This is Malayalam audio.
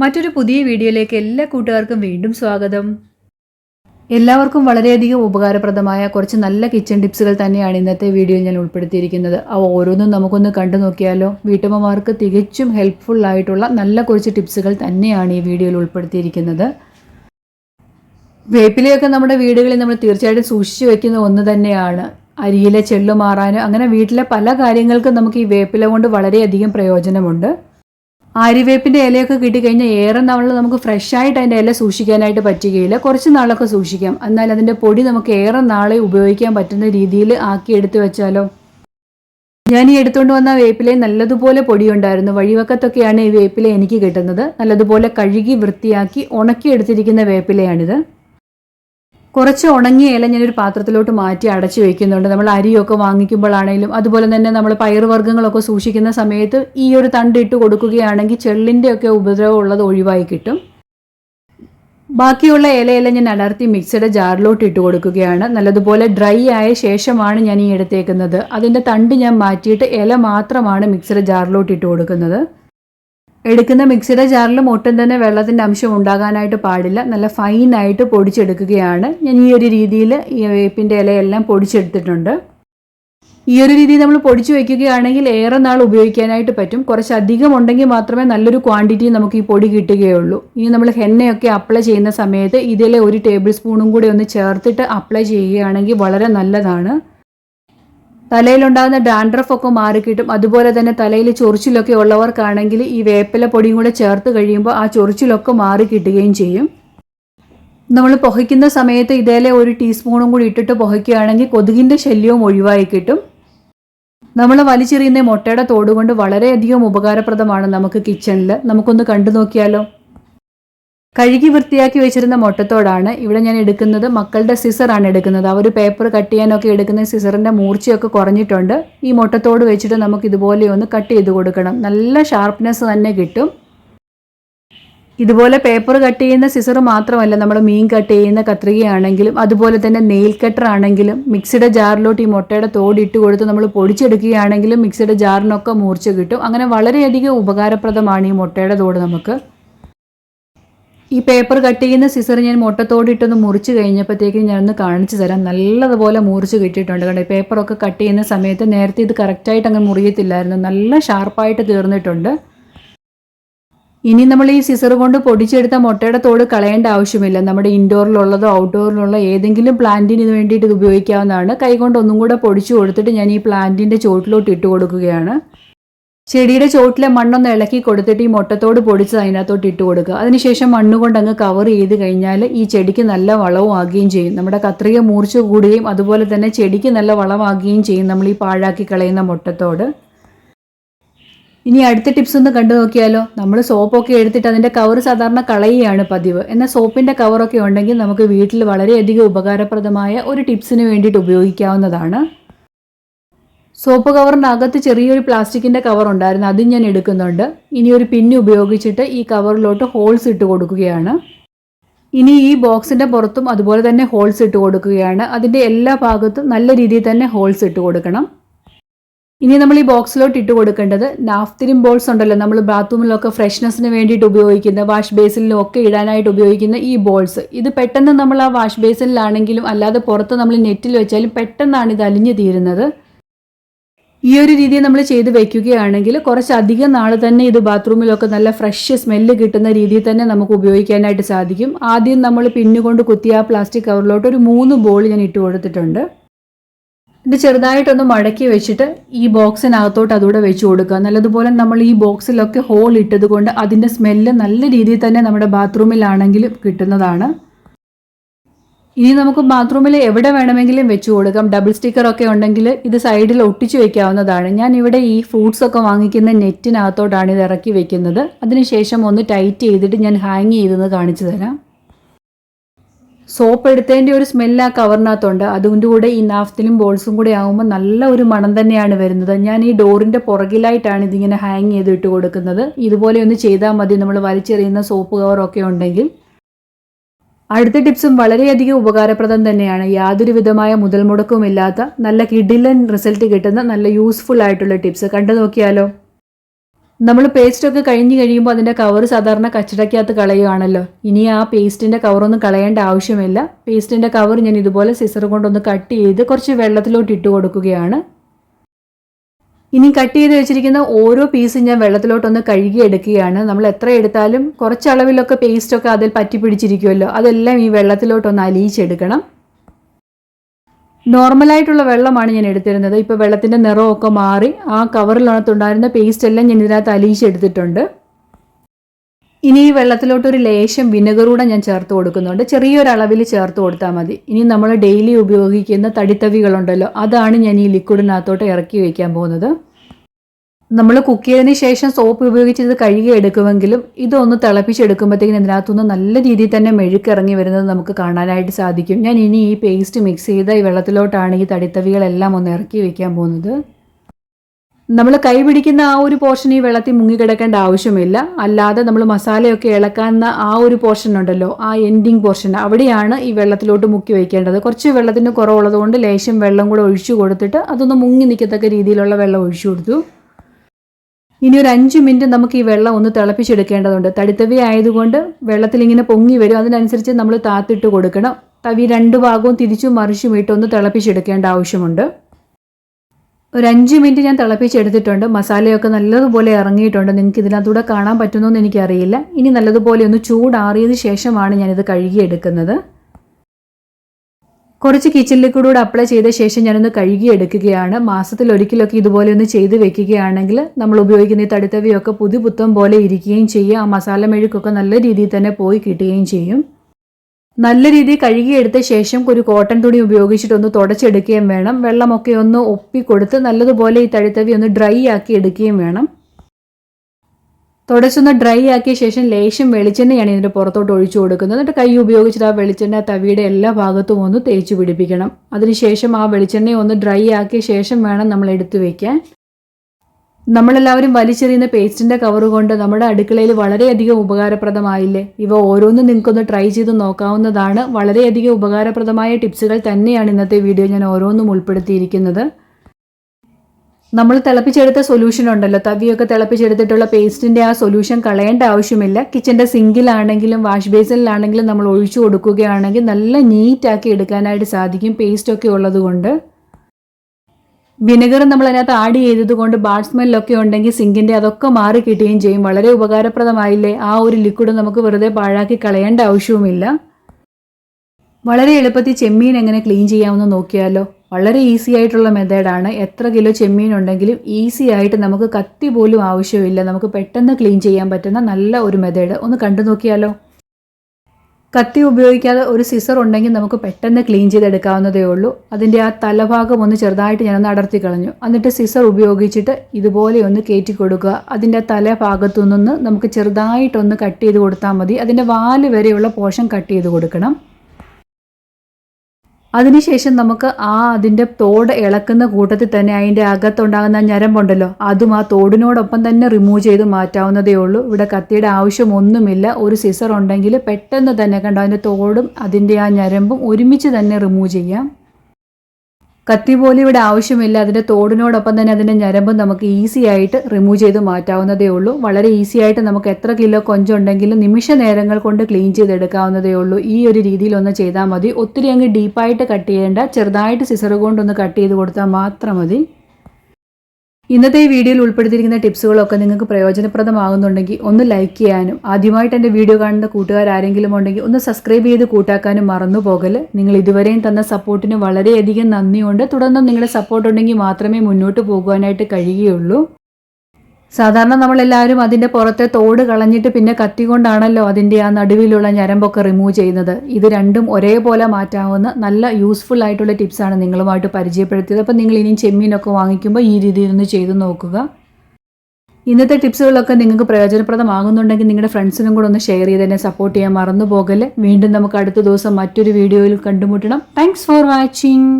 മറ്റൊരു പുതിയ വീഡിയോയിലേക്ക് എല്ലാ കൂട്ടുകാർക്കും വീണ്ടും സ്വാഗതം. എല്ലാവർക്കും വളരെയധികം ഉപകാരപ്രദമായ കുറച്ച് നല്ല കിച്ചൺ ടിപ്സുകൾ തന്നെയാണ് ഇന്നത്തെ വീഡിയോയിൽ ഞാൻ ഉൾപ്പെടുത്തിയിരിക്കുന്നത്. അവ ഓരോന്നും നമുക്കൊന്ന് കണ്ടു നോക്കിയാലോ? വീട്ടമ്മമാർക്ക് തികച്ചും ഹെൽപ്ഫുൾ ആയിട്ടുള്ള നല്ല കുറച്ച് ടിപ്സുകൾ തന്നെയാണ് ഈ വീഡിയോയിൽ ഉൾപ്പെടുത്തിയിരിക്കുന്നത്. വേപ്പിലയൊക്കെ നമ്മുടെ വീടുകളിൽ നമ്മൾ തീർച്ചയായിട്ടും സൂക്ഷിച്ചു വെക്കുന്ന ഒന്ന് തന്നെയാണ്. അരിയിലെ ചെള്ളു മാറാനും അങ്ങനെ വീട്ടിലെ പല കാര്യങ്ങൾക്കും നമുക്ക് ഈ വേപ്പില കൊണ്ട് വളരെയധികം പ്രയോജനമുണ്ട്. ആര്യവേപ്പിന്റെ ഇലയൊക്കെ കിട്ടിക്കഴിഞ്ഞാൽ ഏറെ നാൾ നമുക്ക് ഫ്രഷ് ആയിട്ട് അതിന്റെ ഇല സൂക്ഷിക്കാനായിട്ട് പറ്റുകയില്ല. കുറച്ച് നാളൊക്കെ സൂക്ഷിക്കാം. എന്നാൽ അതിന്റെ പൊടി നമുക്ക് ഏറെ നാളെ ഉപയോഗിക്കാൻ പറ്റുന്ന രീതിയിൽ ആക്കി എടുത്തു വെച്ചാലോ? ഞാൻ ഈ എടുത്തുകൊണ്ട് വന്ന വേപ്പിലെ നല്ലതുപോലെ പൊടിയുണ്ടായിരുന്നു. വഴിവക്കത്തൊക്കെയാണ് ഈ വേപ്പില എനിക്ക് കിട്ടുന്നത്. നല്ലതുപോലെ കഴുകി വൃത്തിയാക്കി ഉണക്കി എടുത്തിരിക്കുന്ന വേപ്പിലയാണിത്. കുറച്ച് ഉണങ്ങിയ ഇല ഞാനൊരു പാത്രത്തിലോട്ട് മാറ്റി അടച്ചു വെക്കുന്നുണ്ട്. നമ്മൾ അരിയൊക്കെ വാങ്ങിക്കുമ്പോഴാണെങ്കിലും അതുപോലെ തന്നെ നമ്മൾ പയറുവർഗങ്ങളൊക്കെ സൂക്ഷിക്കുന്ന സമയത്ത് ഈ ഒരു തണ്ട് ഇട്ട് കൊടുക്കുകയാണെങ്കിൽ ചെള്ളിന്റെ ഒക്കെ ഉപദ്രവം ഉള്ളത് ഒഴിവായി കിട്ടും. ബാക്കിയുള്ള ഇലയെല്ലാം ഞാൻ അടർത്തി മിക്സിയുടെ ജാറിലോട്ട് ഇട്ട് കൊടുക്കുകയാണ്. നല്ലതുപോലെ ഡ്രൈ ആയ ശേഷമാണ് ഞാൻ ഈ എടുത്തേക്കുന്നത്. അതിന്റെ തണ്ട് ഞാൻ മാറ്റിയിട്ട് ഇല മാത്രമാണ് മിക്സിയുടെ ജാറിലോട്ട് ഇട്ട് കൊടുക്കുന്നത്. എടുക്കുന്ന മിക്സിയുടെ ജാറിൽ ഒട്ടും തന്നെ വെള്ളത്തിന്റെ അംശം ഉണ്ടാകാനായിട്ട് പാടില്ല. നല്ല ഫൈനായിട്ട് പൊടിച്ചെടുക്കുകയാണ്. ഞാൻ ഈ ഒരു രീതിയിൽ ഈ വേപ്പിന്റെ ഇലയെല്ലാം പൊടിച്ചെടുത്തിട്ടുണ്ട്. ഈ ഒരു രീതിയിൽ നമ്മൾ പൊടിച്ചു വയ്ക്കുകയാണെങ്കിൽ ഏറെ നാൾ ഉപയോഗിക്കാനായിട്ട് പറ്റും. കുറച്ചധികം ഉണ്ടെങ്കിൽ മാത്രമേ നല്ലൊരു ക്വാണ്ടിറ്റി നമുക്ക് ഈ പൊടി കിട്ടുകയുള്ളൂ. ഇനി നമ്മൾ ഹെന്നയൊക്കെ അപ്ലൈ ചെയ്യുന്ന സമയത്ത് ഇതിലെ ഒരു ടേബിൾ സ്പൂണും കൂടി ഒന്ന് ചേർത്തിട്ട് അപ്ലൈ ചെയ്യുകയാണെങ്കിൽ വളരെ നല്ലതാണ്. തലയിലുണ്ടാകുന്ന ഡാൻഡ്രഫ് ഒക്കെ മാറിക്കിട്ടും അതുപോലെ തന്നെ തലയിൽ ചൊറിച്ചിലൊക്കെ ഉള്ളവർക്കാണെങ്കിൽ ഈ വേപ്പില പൊടിയും കൂടെ ചേർത്ത് കഴിയുമ്പോൾ ആ ചൊറിച്ചിലൊക്കെ മാറി കിട്ടുകയും ചെയ്യും. നമ്മൾ പുകയ്ക്കുന്ന സമയത്ത് ഇതേലെ ഒരു ടീസ്പൂണും കൂടി ഇട്ടിട്ട് പുകയ്ക്കുകയാണെങ്കിൽ കൊതുകിന്റെ ശല്യവും ഒഴിവായി കിട്ടും. നമ്മൾ വലിച്ചെറിയുന്ന മുട്ടയുടെ തോടുകൊണ്ട് വളരെയധികം ഉപകാരപ്രദമാണ് നമുക്ക് കിച്ചണിൽ നമുക്കൊന്ന് കണ്ടു നോക്കിയാലോ? കഴുകി വൃത്തിയാക്കി വെച്ചിരുന്ന മുട്ടത്തോടാണ് ഇവിടെ ഞാൻ എടുക്കുന്നത്. മക്കളുടെ സിസറാണ് എടുക്കുന്നത്. അവർ പേപ്പർ കട്ട് ചെയ്യാനൊക്കെ എടുക്കുന്ന സിസറിന്റെ മൂർച്ചയൊക്കെ കുറഞ്ഞിട്ടുണ്ട്. ഈ മുട്ടത്തോട് വെച്ചിട്ട് നമുക്ക് ഇതുപോലെ ഒന്ന് കട്ട് ചെയ്ത് കൊടുക്കണം. നല്ല ഷാർപ്നെസ് തന്നെ കിട്ടും. ഇതുപോലെ പേപ്പർ കട്ട് ചെയ്യുന്ന സിസർ മാത്രമല്ല നമ്മൾ മീൻ കട്ട് ചെയ്യുന്ന കത്രികയാണെങ്കിലും അതുപോലെ തന്നെ നെയിൽ കട്ടർ ആണെങ്കിലും മിക്സിയുടെ ജാറിലോട്ട് ഈ മുട്ടയുടെ തോട് ഇട്ട് കൊടുത്ത് നമ്മൾ പൊടിച്ചെടുക്കുകയാണെങ്കിലും മിക്സിയുടെ ജാറിനൊക്കെ മൂർച്ച കിട്ടും. അങ്ങനെ വളരെയധികം ഉപകാരപ്രദമാണ് ഈ മുട്ടയുടെ തോട് നമുക്ക്. ഈ പേപ്പർ കട്ട് ചെയ്യുന്ന സിസർ ഞാൻ മുട്ടത്തോടിട്ടൊന്ന് മുറിച്ച് കഴിഞ്ഞപ്പോഴത്തേക്കും ഒന്ന് കാണിച്ചു തരാം. നല്ലതുപോലെ മുറിച്ച് കിട്ടിയിട്ടുണ്ട് കണ്ടോ? പേപ്പറൊക്കെ കട്ട് ചെയ്യുന്ന സമയത്ത് നേരത്തെ ഇത് കറക്റ്റായിട്ട് അങ്ങ് മുറിയത്തില്ലായിരുന്നു. നല്ല ഷാർപ്പായിട്ട് തീർന്നിട്ടുണ്ട്. ഇനി നമ്മൾ ഈ സിസർ കൊണ്ട് പൊടിച്ചെടുത്ത മുട്ടയുടെ തോട് കളയേണ്ട ആവശ്യമില്ല. നമ്മുടെ ഇൻഡോറിലുള്ളതോ ഔട്ട്ഡോറിലുള്ള ഏതെങ്കിലും പ്ലാന്റിന് വേണ്ടിയിട്ട് ഇത് ഉപയോഗിക്കാവുന്നതാണ്. കൈകൊണ്ട് ഒന്നും കൂടെ പൊടിച്ചു കൊടുത്തിട്ട് ഞാൻ ഈ പ്ലാന്റിന്റെ ചോട്ടിലോട്ട് ഇട്ട് കൊടുക്കുകയാണ്. ചെടിയുടെ ചോട്ടിലെ മണ്ണൊന്ന് ഇളക്കി കൊടുത്തിട്ട് ഈ മുട്ടത്തോട് പൊടിച്ച് അതിനകത്തോട്ട് ഇട്ട് കൊടുക്കുക. അതിനുശേഷം മണ്ണുകൊണ്ട് അങ്ങ് കവർ ചെയ്ത് കഴിഞ്ഞാൽ ഈ ചെടിക്ക് നല്ല വളവും ആകുകയും ചെയ്യും. നമ്മുടെ കത്രിക മൂർച്ച കൂടുകയും അതുപോലെ തന്നെ ചെടിക്ക് നല്ല വളമാകുകയും ചെയ്യും നമ്മൾ ഈ പാഴാക്കി കളയുന്ന മുട്ടത്തോട്. ഇനി അടുത്ത ടിപ്സ് ഒന്ന് കണ്ടു നോക്കിയാലോ? നമ്മൾ സോപ്പൊക്കെ എടുത്തിട്ട് അതിന്റെ കവർ സാധാരണ കളയുകയാണ് പതിവ്. എന്നാൽ സോപ്പിന്റെ കവറൊക്കെ ഉണ്ടെങ്കിൽ നമുക്ക് വീട്ടിൽ വളരെയധികം ഉപകാരപ്രദമായ ഒരു ടിപ്സിന് വേണ്ടിയിട്ട് ഉപയോഗിക്കാവുന്നതാണ്. സോപ്പ് കവറിനകത്ത് ചെറിയൊരു പ്ലാസ്റ്റിക്കിന്റെ കവർ ഉണ്ടായിരുന്നു അതും ഞാൻ എടുക്കുന്നുണ്ട്. ഇനി ഒരു പിന്നി ഉപയോഗിച്ചിട്ട് ഈ കവറിലോട്ട് ഹോൾസ് ഇട്ട് കൊടുക്കുകയാണ്. ഇനി ഈ ബോക്സിന്റെ പുറത്തും അതുപോലെ തന്നെ ഹോൾസ് ഇട്ട് കൊടുക്കുകയാണ്. അതിന്റെ എല്ലാ ഭാഗത്തും നല്ല രീതിയിൽ തന്നെ ഹോൾസ് ഇട്ട് കൊടുക്കണം. ഇനി നമ്മൾ ഈ ബോക്സിലോട്ട് ഇട്ട് കൊടുക്കേണ്ടത് നാഫ്തിരിൻ ബോൾസ് ഉണ്ടല്ലോ നമ്മൾ ബാത്റൂമിലൊക്കെ ഫ്രഷ്നെസ്സിന് വേണ്ടിയിട്ട് ഉപയോഗിക്കുന്ന വാഷ് ബേസിലും ഒക്കെ ഇടാനായിട്ട് ഉപയോഗിക്കുന്ന ഈ ബോൾസ്. ഇത് പെട്ടെന്ന് നമ്മൾ ആ വാഷ് ബേസിലാണെങ്കിലും അല്ലാതെ പുറത്ത് നമ്മൾ നെറ്റിൽ വെച്ചാലും പെട്ടെന്നാണ് ഇത് അലിഞ്ഞു തീരുന്നത്. ഈ ഒരു രീതി നമ്മൾ ചെയ്ത് വെക്കുകയാണെങ്കിൽ കുറച്ചധികം നാൾ തന്നെ ഇത് ബാത്റൂമിലൊക്കെ നല്ല ഫ്രഷ് സ്മെല്ല് കിട്ടുന്ന രീതിയിൽ തന്നെ നമുക്ക് ഉപയോഗിക്കാനായിട്ട് സാധിക്കും. ആദ്യം നമ്മൾ പിന്നുകൊണ്ട് കുത്തിയ ആ പ്ലാസ്റ്റിക് കവറിലോട്ട് ഒരു മൂന്ന് ബോൾ ഞാൻ ഇട്ട് കൊടുത്തിട്ടുണ്ട്. ഇത് ചെറുതായിട്ടൊന്ന് മടക്കി വെച്ചിട്ട് ഈ ബോക്സിനകത്തോട്ട് അതുകൂടെ വെച്ച് കൊടുക്കുക. നല്ലതുപോലെ നമ്മൾ ഈ ബോക്സിലൊക്കെ ഹോൾ ഇട്ടത് കൊണ്ട് അതിന്റെ സ്മെല്ല് നല്ല രീതിയിൽ തന്നെ നമ്മുടെ ബാത്റൂമിലാണെങ്കിലും കിട്ടുന്നതാണ്. ഇനി നമുക്ക് ബാത്റൂമിൽ എവിടെ വേണമെങ്കിലും വെച്ച് കൊടുക്കാം. ഡബിൾ സ്റ്റിക്കർ ഒക്കെ ഉണ്ടെങ്കിൽ ഇത് സൈഡിൽ ഒട്ടിച്ചു വെക്കാവുന്നതാണ്. ഞാൻ ഇവിടെ ഈ ഫ്രൂട്ട്സ് ഒക്കെ വാങ്ങിക്കുന്ന നെറ്റിനകത്തോട്ടാണ് ഇത് ഇറക്കി വെക്കുന്നത്. അതിനുശേഷം ഒന്ന് ടൈറ്റ് ചെയ്തിട്ട് ഞാൻ ഹാങ് ചെയ്തെന്ന് കാണിച്ചു തരാം. സോപ്പ് എടുത്തതിന്റെ ഒരു സ്മെല്ല് ആ കവറിനകത്തുണ്ട് അതുകൊണ്ട് കൂടെ ഈ നാഫ്തിലും ബോൾസും കൂടെ ആകുമ്പോൾ നല്ല ഒരു മണം തന്നെയാണ് വരുന്നത്. ഞാൻ ഈ ഡോറിന്റെ പുറകിലായിട്ടാണ് ഇതിങ്ങനെ ഹാങ് ചെയ്തിട്ട് കൊടുക്കുന്നത്. ഇതുപോലെ ഒന്ന് ചെയ്താൽ മതി. നമ്മൾ വലിച്ചെറിയുന്ന സോപ്പ് കവറൊക്കെ ഉണ്ടെങ്കിൽ. അടുത്ത ടിപ്സും വളരെയധികം ഉപകാരപ്രദം തന്നെയാണ്. യാതൊരു വിധമായ മുതൽ മുടക്കവുമില്ലാത്ത നല്ല കിഡിലൻ റിസൾട്ട് കിട്ടുന്ന നല്ല യൂസ്ഫുൾ ആയിട്ടുള്ള ടിപ്സ് കണ്ടു നോക്കിയാലോ? നമ്മൾ പേസ്റ്റൊക്കെ കഴിഞ്ഞ് കഴിയുമ്പോൾ അതിന്റെ കവർ സാധാരണ കച്ചടക്കകത്ത് കളയുകയാണല്ലോ. ഇനി ആ പേസ്റ്റിന്റെ കവറൊന്നും കളയേണ്ട ആവശ്യമില്ല. പേസ്റ്റിന്റെ കവർ ഞാൻ ഇതുപോലെ സിസർ കൊണ്ടൊന്ന് കട്ട് ചെയ്ത് കുറച്ച് വെള്ളത്തിലോട്ട് ഇട്ട് കൊടുക്കുകയാണ്. ഇനി കട്ട് ചെയ്ത് വെച്ചിരിക്കുന്ന ഓരോ പീസും ഞാൻ വെള്ളത്തിലോട്ടൊന്ന് കഴുകി എടുക്കുകയാണ് നമ്മൾ എത്ര എടുത്താലും കുറച്ച് അളവിലൊക്കെ പേസ്റ്റൊക്കെ അതിൽ പറ്റി പിടിച്ചിരിക്കുമല്ലോ അതെല്ലാം ഈ വെള്ളത്തിലോട്ടൊന്ന് അലിയിച്ചെടുക്കണം. നോർമലായിട്ടുള്ള വെള്ളമാണ് ഞാൻ എടുത്തിരുന്നത്. ഇപ്പോൾ വെള്ളത്തിന്റെ നിറമൊക്കെ മാറി ആ കവറിലകത്തുണ്ടായിരുന്ന പേസ്റ്റ് എല്ലാം ഞാൻ ഇതിനകത്ത് അലിയിച്ചെടുത്തിട്ടുണ്ട്. ഇനി ഈ വെള്ളത്തിലോട്ട് ഒരു ലേശം വിനെഗറൂടെ ഞാൻ ചേർത്ത് കൊടുക്കുന്നുണ്ട്. ചെറിയൊരളവിൽ ചേർത്ത് കൊടുത്താൽ മതി. ഇനി നമ്മൾ ഡെയിലി ഉപയോഗിക്കുന്ന തടിത്തവികളുണ്ടല്ലോ അതാണ് ഞാൻ ഈ ലിക്വിഡിനകത്തോട്ട് ഇറക്കി വയ്ക്കാൻ പോകുന്നത്. നമ്മൾ കുക്ക് ചെയ്തതിന് ശേഷം സോപ്പ് ഉപയോഗിച്ച് ഇത് കഴുകി എടുക്കുമെങ്കിലും ഇതൊന്ന് തിളപ്പിച്ചെടുക്കുമ്പോഴത്തേക്കും ഇതിനകത്തുനിന്ന് നല്ല രീതിയിൽ തന്നെ മെഴുക്കിറങ്ങി വരുന്നത് നമുക്ക് കാണാനായിട്ട് സാധിക്കും. ഞാൻ ഇനി ഈ പേസ്റ്റ് മിക്സ് ചെയ്ത ഈ വെള്ളത്തിലോട്ടാണ് ഈ തടിത്തവികളെല്ലാം ഒന്ന് ഇറക്കി വയ്ക്കാൻ പോകുന്നത്. നമ്മൾ കൈപിടിക്കുന്ന ആ ഒരു പോർഷൻ ഈ വെള്ളത്തിൽ മുങ്ങിക്കിടക്കേണ്ട ആവശ്യമില്ല. അല്ലാതെ നമ്മൾ മസാലയൊക്കെ ഇളക്കാവുന്ന ആ ഒരു പോർഷൻ ഉണ്ടല്ലോ ആ എൻഡിങ് പോർഷൻ അവിടെയാണ് ഈ വെള്ളത്തിലോട്ട് മുക്കി വയ്ക്കേണ്ടത്. കുറച്ച് വെള്ളത്തിന് കുറവുള്ളത് കൊണ്ട് ലേശം വെള്ളം കൂടെ ഒഴിച്ചു കൊടുത്തിട്ട് അതൊന്ന് മുങ്ങി നിൽക്കത്തക്ക രീതിയിലുള്ള വെള്ളം ഒഴിച്ചു കൊടുത്തു. ഇനി ഒരു അഞ്ച് മിനിറ്റ് നമുക്ക് ഈ വെള്ളം ഒന്ന് തിളപ്പിച്ചെടുക്കേണ്ടതുണ്ട്. തടിത്തവി ആയതുകൊണ്ട് വെള്ളത്തിൽ ഇങ്ങനെ പൊങ്ങി വരും. അതിനനുസരിച്ച് നമ്മൾ താത്തിട്ട് കൊടുക്കണം. തവി രണ്ട് ഭാഗവും തിരിച്ചും മറിച്ചും ഇട്ടൊന്ന് തിളപ്പിച്ചെടുക്കേണ്ട ആവശ്യമുണ്ട്. ഒരു അഞ്ച് മിനിറ്റ് ഞാൻ തിളപ്പിച്ചെടുത്തിട്ടുണ്ട്. മസാലയൊക്കെ നല്ലതുപോലെ ഇറങ്ങിയിട്ടുണ്ട്. നിങ്ങൾക്ക് ഇതിനകത്തൂടെ കാണാൻ പറ്റുന്നോ എന്ന് എനിക്കറിയില്ല. ഇനി നല്ലതുപോലെ ഒന്ന് ചൂടാറിയതിന് ശേഷമാണ് ഞാനിത് കഴുകിയെടുക്കുന്നത്. കുറച്ച് കിച്ചൺ ലിക്വിഡൂടെ അപ്ലൈ ചെയ്ത ശേഷം ഞാനൊന്ന് കഴുകിയെടുക്കുകയാണ്. മാസത്തിൽ ഒരിക്കലൊക്കെ ഇതുപോലെ ഒന്ന് ചെയ്ത് വെക്കുകയാണെങ്കിൽ നമ്മൾ ഉപയോഗിക്കുന്ന ഈ തടിത്തവിയൊക്കെ പുതുപുത്തം പോലെ ഇരിക്കുകയും ചെയ്യും. ആ മസാല മെഴുക്കൊക്കെ നല്ല രീതിയിൽ തന്നെ പോയി കിട്ടുകയും ചെയ്യും. നല്ല രീതിയിൽ കഴുകിയെടുത്ത ശേഷം ഒരു കോട്ടൺ തുണി ഉപയോഗിച്ചിട്ടൊന്ന് തുടച്ചെടുക്കുകയും വേണം. വെള്ളമൊക്കെ ഒന്ന് ഒപ്പിക്കൊടുത്ത് നല്ലതുപോലെ ഈ തഴുത്തവി ഒന്ന് ഡ്രൈ ആക്കി എടുക്കുകയും വേണം. തുടച്ചൊന്ന് ഡ്രൈ ആക്കിയ ശേഷം ലേശം വെളിച്ചെണ്ണയാണ് ഇതിന്റെ പുറത്തോട്ട് ഒഴിച്ചു കൊടുക്കുന്നത്. എന്നിട്ട് കൈ ഉപയോഗിച്ചിട്ട് ആ വെളിച്ചെണ്ണ തവിയുടെ എല്ലാ ഭാഗത്തും ഒന്ന് തേച്ച് പിടിപ്പിക്കണം. അതിനുശേഷം ആ വെളിച്ചെണ്ണ ഒന്ന് ഡ്രൈ ആക്കിയ ശേഷം വേണം നമ്മൾ എടുത്തു വയ്ക്കാൻ നമ്മളെല്ലാവരും വലിച്ചെറിയുന്ന പേസ്റ്റിന്റെ കവർ കൊണ്ട് നമ്മുടെ അടുക്കളയിൽ വളരെയധികം ഉപകാരപ്രദമായില്ലേ? ഇവ ഓരോന്നും നിങ്ങൾക്കൊന്ന് ട്രൈ ചെയ്ത് നോക്കാവുന്നതാണ്. വളരെയധികം ഉപകാരപ്രദമായ ടിപ്സുകൾ തന്നെയാണ് ഇന്നത്തെ വീഡിയോ ഞാൻ ഓരോന്നും ഉൾപ്പെടുത്തിയിരിക്കുന്നത്. നമ്മൾ തിളപ്പിച്ചെടുത്ത സൊല്യൂഷൻ ഉണ്ടല്ലോ. തവിയൊക്കെ തിളപ്പിച്ചെടുത്തിട്ടുള്ള പേസ്റ്റിന്റെ ആ സൊല്യൂഷൻ കളയേണ്ട ആവശ്യമില്ല. കിച്ചന്റെ സിങ്കിലാണെങ്കിലും വാഷ് ബേസിനിലാണെങ്കിലും നമ്മൾ ഒഴിച്ചു കൊടുക്കുകയാണെങ്കിൽ നല്ല നീറ്റാക്കി എടുക്കാനായിട്ട് സാധിക്കും പേസ്റ്റൊക്കെ ഉള്ളത് കൊണ്ട്. വിനെഗർ നമ്മൾ അതിനകത്ത് ആഡ് ചെയ്തത് കൊണ്ട് ബാഡ് ഉണ്ടെങ്കിൽ സിങ്കിന്റെ അതൊക്കെ മാറി കിട്ടുകയും ചെയ്യും. വളരെ ഉപകാരപ്രദമായില്ലേ? ആ ഒരു ലിക്വിഡ് നമുക്ക് വെറുതെ പാഴാക്കി കളയേണ്ട ആവശ്യവുമില്ല. വളരെ എളുപ്പത്തിൽ ചെമ്മീൻ എങ്ങനെ ക്ലീൻ ചെയ്യാമെന്ന് നോക്കിയാലോ? വളരെ ഈസി ആയിട്ടുള്ള മെത്തേഡാണ് എത്ര കിലോ ചെമ്മീൻ ഉണ്ടെങ്കിലും ഈസി ആയിട്ട് നമുക്ക് കത്തി പോലും ആവശ്യമില്ല. നമുക്ക് പെട്ടെന്ന് ക്ലീൻ ചെയ്യാൻ പറ്റുന്ന നല്ല ഒരു മെത്തേഡ് ഒന്ന് കണ്ടു നോക്കിയാലോ? കത്തി ഉപയോഗിക്കാതെ ഒരു സിസർ ഉണ്ടെങ്കിൽ നമുക്ക് പെട്ടെന്ന് ക്ലീൻ ചെയ്തെടുക്കാവുന്നതേ ഉള്ളൂ. അതിന്റെ ആ തലഭാഗം ഒന്ന് ചെറുതായിട്ട് ഞാനൊന്ന് അടർത്തി കളഞ്ഞു. എന്നിട്ട് സിസർ ഉപയോഗിച്ചിട്ട് ഇതുപോലെ ഒന്ന് കയറ്റി കൊടുക്കുക. അതിന്റെ തലഭാഗത്തു നിന്ന് നമുക്ക് ചെറുതായിട്ടൊന്ന് കട്ട് ചെയ്ത് കൊടുത്താൽ മതി. അതിന്റെ വാൽ വരെയുള്ള പോഷൻ കട്ട് ചെയ്ത് കൊടുക്കണം. അതിനുശേഷം നമുക്ക് ആ അതിന്റെ തോട് ഇളക്കുന്ന കൂട്ടത്തിൽ തന്നെ അതിന്റെ അകത്തുണ്ടാകുന്ന ഞരമ്പുണ്ടല്ലോ അതും ആ തോടിനോടൊപ്പം തന്നെ റിമൂവ് ചെയ്ത് മാറ്റാവുന്നതേ ഉള്ളൂ. ഇവിടെ കത്തിയുടെ ആവശ്യമൊന്നുമില്ല. ഒരു സിസർ ഉണ്ടെങ്കിൽ പെട്ടെന്ന് തന്നെ കണ്ടോ അതിന്റെ തോടും അതിന്റെ ആ ഞരമ്പും ഒരുമിച്ച് തന്നെ റിമൂവ് ചെയ്യാം. കത്തി പോലും ഇവിടെ ആവശ്യമില്ല. അതിന്റെ തോടിനോടൊപ്പം തന്നെ അതിന്റെ ഞരമ്പ് നമുക്ക് ഈസി ആയിട്ട് റിമൂവ് ചെയ്ത് മാറ്റാവുന്നതേ ഉള്ളൂ. വളരെ ഈസി ആയിട്ട് നമുക്ക് എത്ര കിലോ കൊഞ്ചുണ്ടെങ്കിലും നിമിഷ നേരങ്ങൾ കൊണ്ട് ക്ലീൻ ചെയ്തെടുക്കാവുന്നതേ ഉള്ളൂ. ഈ ഒരു രീതിയിൽ ഒന്ന് ചെയ്താൽ മതി. ഒത്തിരി അങ്ങ് ഡീപ്പായിട്ട് കട്ട് ചെയ്യേണ്ട ചെറുതായിട്ട് സിസർ കൊണ്ടൊന്ന് കട്ട് ചെയ്ത് കൊടുത്താൽ മാത്രം മതി. ഇന്നത്തെ ഈ വീഡിയോയിൽ ഉൾപ്പെടുത്തിയിരിക്കുന്ന ടിപ്സുകളൊക്കെ നിങ്ങൾക്ക് പ്രയോജനപ്രദമാകുന്നുണ്ടെങ്കിൽ ഒന്ന് ലൈക്ക് ചെയ്യാനും ആദ്യമായിട്ട് എന്റെ വീഡിയോ കാണുന്ന കൂട്ടുകാരെങ്കിലും ഉണ്ടെങ്കിൽ ഒന്ന് സബ്സ്ക്രൈബ് ചെയ്ത് കൂട്ടാക്കാനും മറന്നു പോകൽ നിങ്ങൾ ഇതുവരെയും തന്ന സപ്പോർട്ടിന് വളരെയധികം നന്ദിയുണ്ട്. തുടർന്നും നിങ്ങളുടെ സപ്പോർട്ട് ഉണ്ടെങ്കിൽ മാത്രമേ മുന്നോട്ട് പോകുവാനായിട്ട് കഴിയുകയുള്ളൂ. സാധാരണ നമ്മളെല്ലാവരും അതിന്റെ പുറത്തെ തോട് കളഞ്ഞിട്ട് പിന്നെ കത്തി കൊണ്ടാണല്ലോ അതിന്റെ ആ നടുവിലുള്ള ഞരമ്പൊക്കെ റിമൂവ് ചെയ്യുന്നത്. ഇത് രണ്ടും ഒരേപോലെ മാറ്റാവുന്ന നല്ല യൂസ്ഫുൾ ആയിട്ടുള്ള ടിപ്സാണ് നിങ്ങളുമായിട്ട് പരിചയപ്പെടുത്തിയത്. അപ്പോൾ നിങ്ങൾ ഇനിയും ചെമ്മീനൊക്കെ വാങ്ങിക്കുമ്പോൾ ഈ രീതിയിൽ ഒന്ന് ചെയ്തു നോക്കുക. ഇന്നത്തെ ടിപ്സുകളൊക്കെ നിങ്ങൾക്ക് പ്രയോജനപ്രദമാകുന്നുണ്ടെങ്കിൽ നിങ്ങളുടെ ഫ്രണ്ട്സിനും കൂടെ ഒന്ന് ഷെയർ ചെയ്ത് എന്നെ സപ്പോർട്ട് ചെയ്യാൻ മറന്നു പോകല്ലേ വീണ്ടും നമുക്ക് അടുത്ത ദിവസം മറ്റൊരു വീഡിയോയിൽ കണ്ടുമുട്ടണം. Thanks for watching